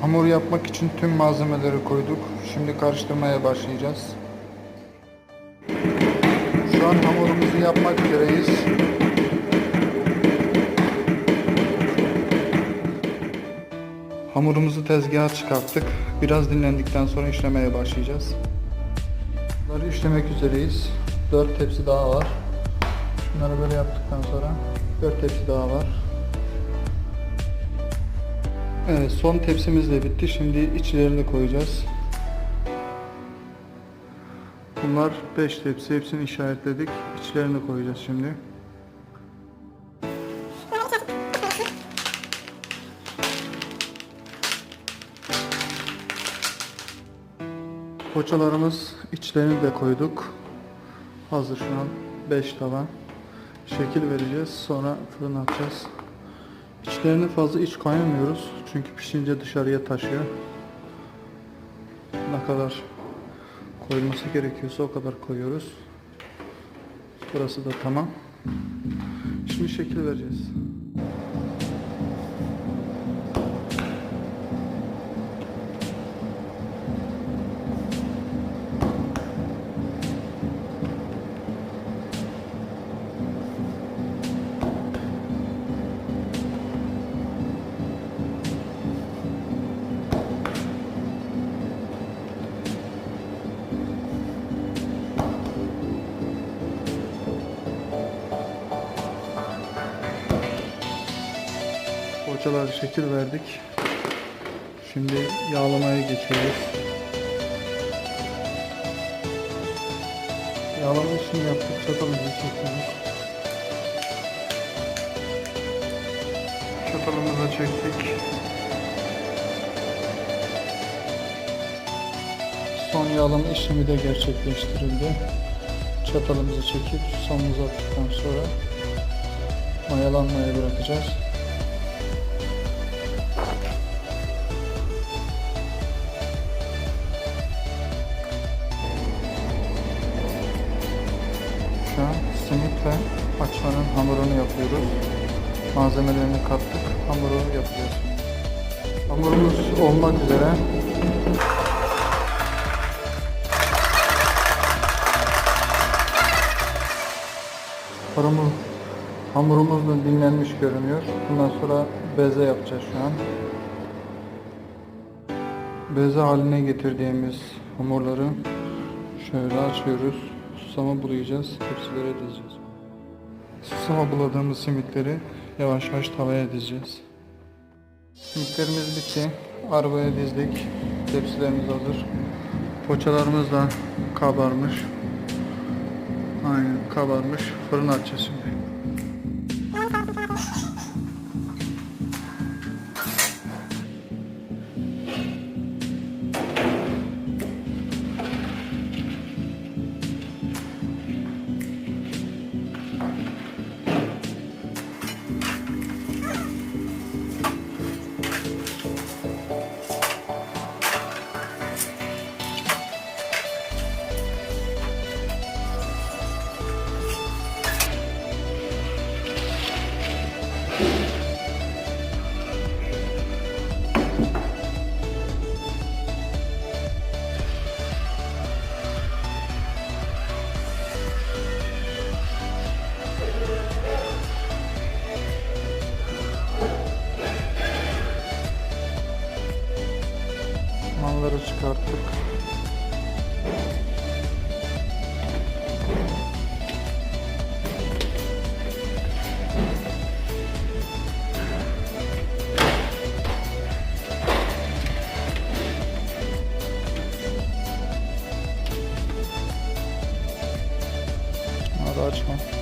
Hamur yapmak için tüm malzemeleri koyduk. Şimdi karıştırmaya başlayacağız. Şu an hamurumuzu yapmak üzereyiz. Hamurumuzu tezgaha çıkarttık. Biraz dinlendikten sonra işlemeye başlayacağız. Bunları işlemek üzereyiz. 4 tepsi daha var. Şunları böyle yaptıktan sonra 4 tepsi daha var. Evet, son tepsimiz de bitti. Şimdi içlerini koyacağız. Bunlar 5 tepsi. Hepsini işaretledik. İçlerini koyacağız şimdi. Poğaçalarımız içlerini de koyduk. Hazır şu an 5 tava. Şekil vereceğiz. Sonra fırına atacağız. İçlerini fazla iç kaynamıyoruz. Çünkü pişince dışarıya taşıyor. Ne kadar koyulması gerekiyorsa o kadar koyuyoruz. Burası da tamam. Şimdi şekil vereceğiz. Poğaçalara şekil verdik. Şimdi yağlamaya geçiyoruz. Yağlama işini yaptık. Çatalımızı çekiyoruz. Çatalımızı çektik. Son yağlama işlemi de gerçekleştirildi. Çatalımızı çekip susamımızı attıktan sonra mayalanmaya bırakacağız. Şu an simit ve açmanın hamurunu yapıyoruz. Malzemelerini kattık. Hamuru yapıyoruz. Hamurumuz olmak üzere. Hamurumuz, hamurumuz da dinlenmiş görünüyor. Bundan sonra beze yapacağız şu an. Beze haline getirdiğimiz hamurları şöyle açıyoruz. Susama bulayacağız. Tepsilere dizeceğiz. Susama buladığımız simitleri yavaş yavaş tavaya dizeceğiz. Simitlerimiz bitti. Arabaya dizdik. Tepsilerimiz hazır. Poğaçalarımız da kabarmış. Aynen kabarmış. Fırına açacağız şimdi. Malları çıkarttık. Hadi açma.